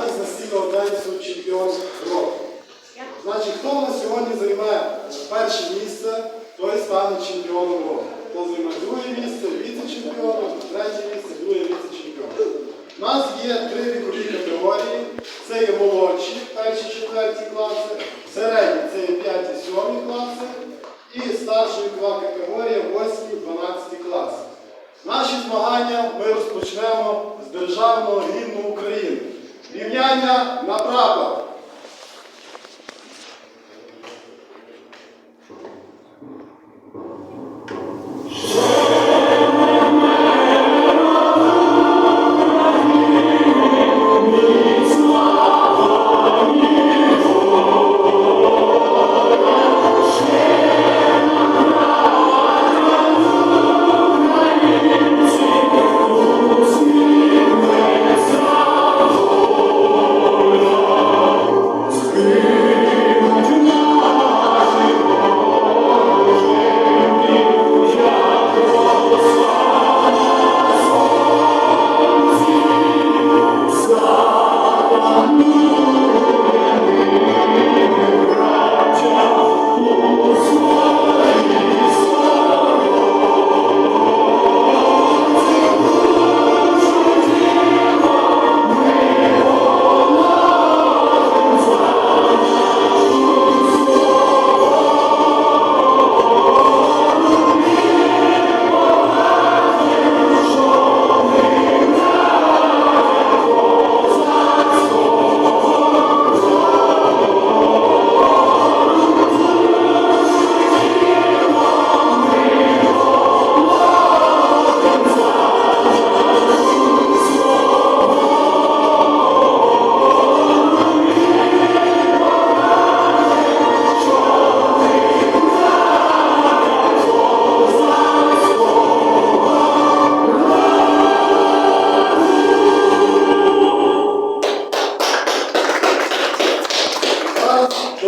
змагання з настільного тенісу чемпіон року. Значить, хто у нас сьогодні займе перше місце, той стане чемпіоном року. Хто займе друге місце, віце-чемпіоном, третє місце, друге віце-чемпіоном. У нас є три вікові категорії. Це є молодші, перші, четверті класи, середні це є п'яті, сьомі класи і старша вікова категорія 8-12 класи. Наші змагання ми розпочнемо з державного гімну. Рівняння на прапор.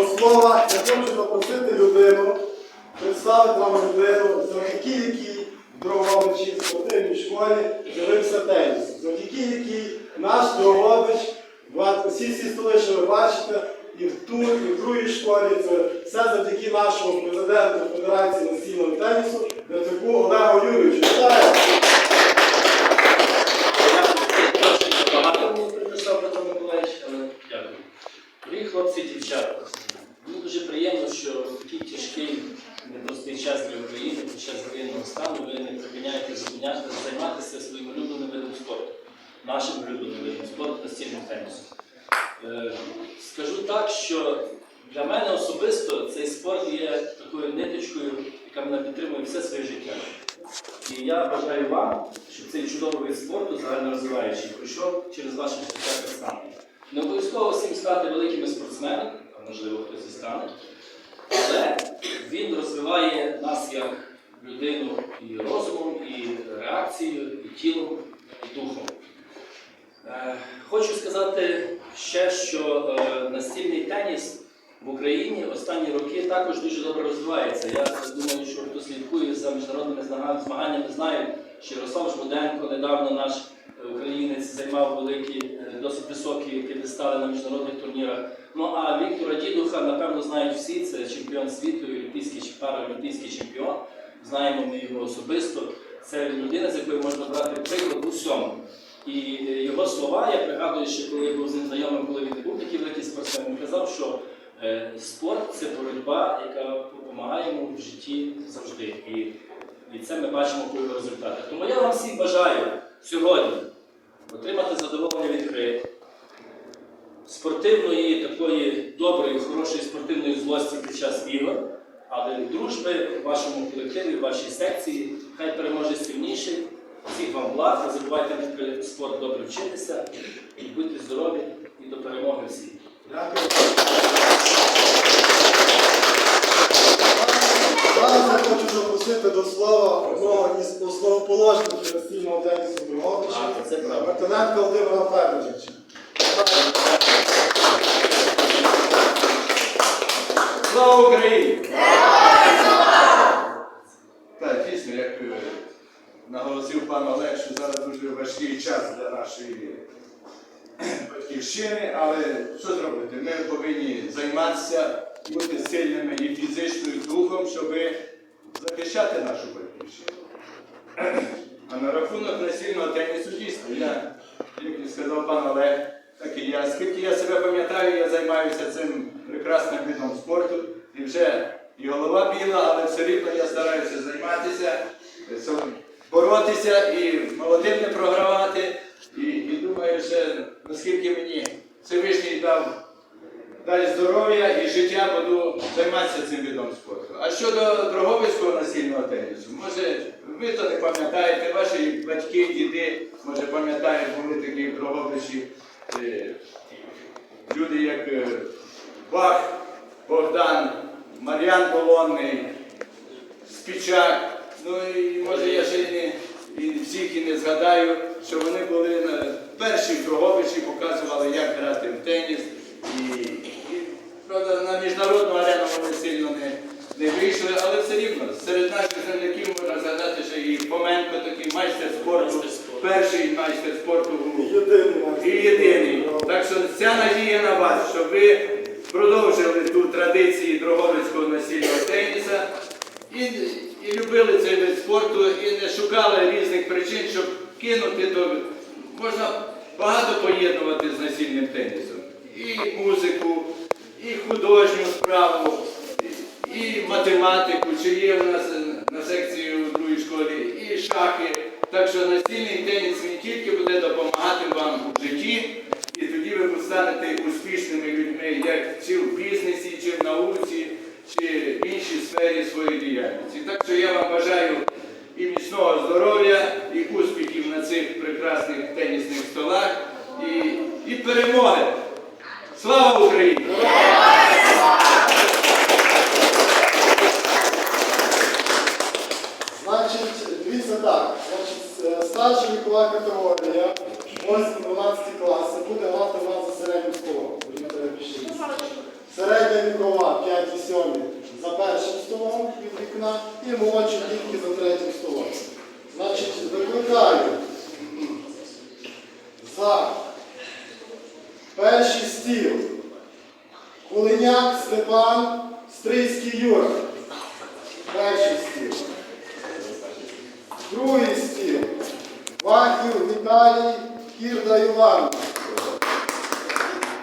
До слова я хочу запросити людину, представити вам людину, завдяки якій Дрогобичі в спортивній школі з'явився теніс. Завдяки якій наш Дрогобич, всі всі столи, що ви бачите, і в ту, і в другій школі, це все завдяки нашому президенту Федерації настільного тенісу, Дятику Олегу Юрійовичу. Вітаю! Багато мені принесла Петро Миколаївич, але дякую. Дорогі хлопці і дівчата, приємно, що в такий тяжкий, непростий час для України, під час воєнного стану ви не припиняєте зупиняти, займатися своїм улюбленим видом спорту, нашим улюбленим видом спорту настільним тенісом. Е, Скажу так, що для мене особисто цей спорт є такою ниточкою, яка мене підтримує все своє життя. І я бажаю вам, щоб цей чудовий вид спорту, загально розвиваючий, пройшов через ваше життя так. Не обов'язково всім стати великими спортсменами, можливо хтось і стане, але він розвиває нас як людину і розумом, і реакцією, і тілом, і духом. Е, Хочу сказати ще, що е, настільний теніс в Україні останні роки також дуже добре розвивається. Я думаю, що хто слідкує за міжнародними змаганнями, знає, що Ярослав Жмуденко, недавно наш е, українець займав великі, досить високі п'єдестали на міжнародних турнірах. Ну а Віктора Дідуха, напевно, знають всі, це чемпіон світу, олімпійський чи чемпіон. Знаємо ми його особисто. Це людина, з якою можна брати приклад у всьому. І е, його слова, я пригадую, що коли я був з ним знайомим, коли він не був такий великий спортсмен, він казав, що е, спорт це боротьба, яка допомагає йому в житті завжди. І, і це ми бачимо по його результатах. Тому я вам всім бажаю сьогодні отримати задоволення від гри, спортивної, такої доброї, хорошої спортивної злості під час ігор, але дружби в вашому колективі, в вашій секції, хай переможе сильніший. Всіх вам благ, не забувайте про спорт добре вчитися, і будьте здорові і до перемоги всіх. Дякую. Зараз я хочу запросити до слова одного із основоположників настільного тенісу Дрогобича, А, Мартиненка Володимира Федоровича. Слава Україні! Так, дійсно, як е, наголосив пан Олег, що зараз дуже важкий час для нашої батьківщини. батьківщини, але що зробити? Ми повинні займатися, бути сильними і фізично, і духом, щоб захищати нашу батьківщину. А на рахунок насильного тенісу дійсно, я, як сказав пан Олег, так і я. Скільки я себе пам'ятаю, я займаюся цим прекрасним видом спорту. І вже і голова біла, але все рівно я стараюся займатися, боротися і молодим не програвати. І, і думаю, що наскільки мені Всевишній дав дай здоров'я і життя буду займатися цим видом спорту. А щодо Дрогобицького насильного тенісу, може ви то не пам'ятаєте, ваші батьки, діди, може пам'ятають, були такі в Дрогобичі е, люди, як е, Бах, Богдан, Мар'ян Полонний, Спічак. Ну і може я ще не і всіх і не згадаю, що вони були на перші в Дрогобичі, показували, як грати в теніс. І, і правда, на міжнародну арену вони сильно не, не вийшли, але все рівно серед наших земляків можна згадати, що і Фоменко такий майстер спорту, перший майстер спорту Єдиний і єдиний. Так що ця надія на вас, щоб ви продовжили ту традицію Дрогобицького насильного теніса і, і любили цей вид спорту, і не шукали різних причин, щоб кинути, то можна багато поєднувати з насильним тенісом. І музику, і художню справу, і, математику, чи є в нас на секції у другій школі, і шахи. Так що настільний теніс він тільки буде допомагати вам у житті, і тоді ви станете успішними людьми, як чи в бізнесі, чи в науці, чи в іншій сфері своєї діяльності. Так що я вам бажаю і міцного здоров'я, і успіхів на цих прекрасних тенісних столах, і, і перемоги. Слава Україні! Значить, дивіться так. Значить, е, вікова категорія, 8-12 класи, буде грати у нас за середнім столом. Середня вікова 5-7 за першим столом від вікна і молодші дітки за третім столом. Значить, викликаю за перший стіл Кулиняк Степан, Стрийський Юра. Івановна,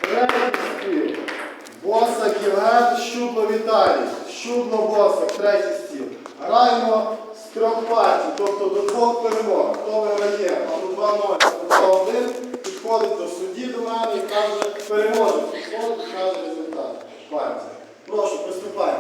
третій стіл. Босак Євген, Щупло Віталій. Щупло Босак, третій стіл. Граємо з трьох партій, тобто до двох перемог. Хто виграє, або 2-0, або 2-1, підходить до судді до мене і каже, переможець. Підходить і каже результат партії. Прошу, приступайте.